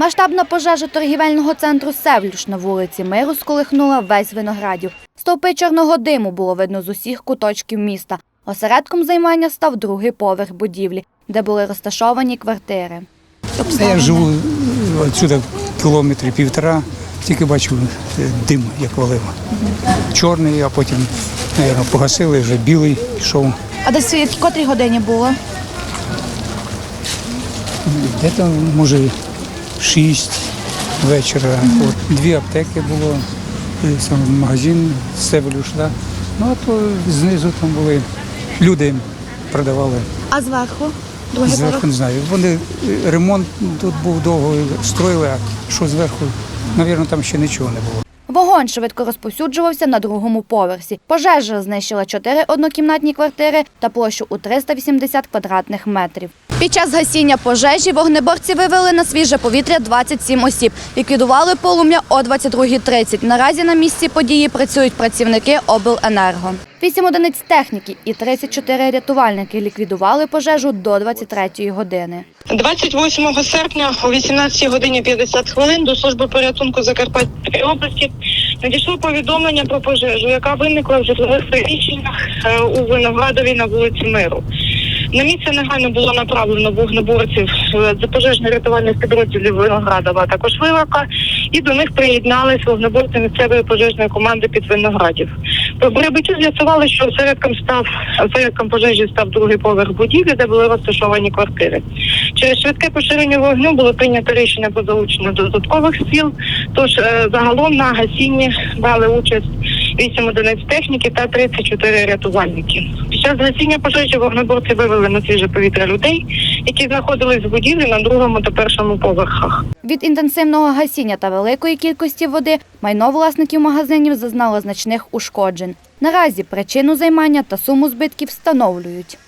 Масштабна пожежа торгівельного центру Севлюш на вулиці Миру сколихнула весь виноградів. Стовпи чорного диму було видно з усіх куточків міста. Осередком займання став другий поверх будівлі, де були розташовані квартири. Я живу відсюди кілометрів півтора, тільки бачу е, дим, як валило. Чорний, а потім, мабуть, погасили, вже білий пішов. А десь в котрій годині було? Де там, може, шість вечора. От, дві аптеки було, сам магазин Севелюш, да. Ну, а то знизу там були люди продавали. А зверху? Другий Зверху не знаю. Вони е, ремонт тут був довго строїли, а що зверху, мабуть, там ще нічого не було. Вогонь швидко розповсюджувався на другому поверсі. Пожежа знищила чотири однокімнатні квартири та площу у 380 квадратних метрів. Під час гасіння пожежі вогнеборці вивели на свіже повітря 27 осіб. Ліквідували полум'я о 22.30. Наразі на місці події працюють працівники обленерго. Вісім одиниць техніки і 34 рятувальники ліквідували пожежу до 23-ї години. 28 серпня о 18 годині 50 хвилин до служби порятунку Закарпатської області надійшло повідомлення про пожежу, яка виникла в житлових приміщеннях е, у Виноградові на вулиці Миру. На місце негайно було направлено вогнеборців е, з пожежно-рятувальних підрозділів Виноградова, а також Вилака, і до них приєднались вогнеборці місцевої пожежної команди під Виноградів. Прибиті з'ясували, що осередком став осередком пожежі став другий поверх будівлі, де були розташовані квартири. Через швидке поширення вогню було прийнято рішення про залучення додаткових сил. Тож е, загалом на гасінні брали участь 8 одиниць техніки та 34 рятувальники. Час гасіння пожежі вогнеборці вивели на свіже повітря людей, які знаходились в будівлі на другому та першому поверхах. Від інтенсивного гасіння та великої кількості води майно власників магазинів зазнало значних ушкоджень. Наразі причину займання та суму збитків встановлюють.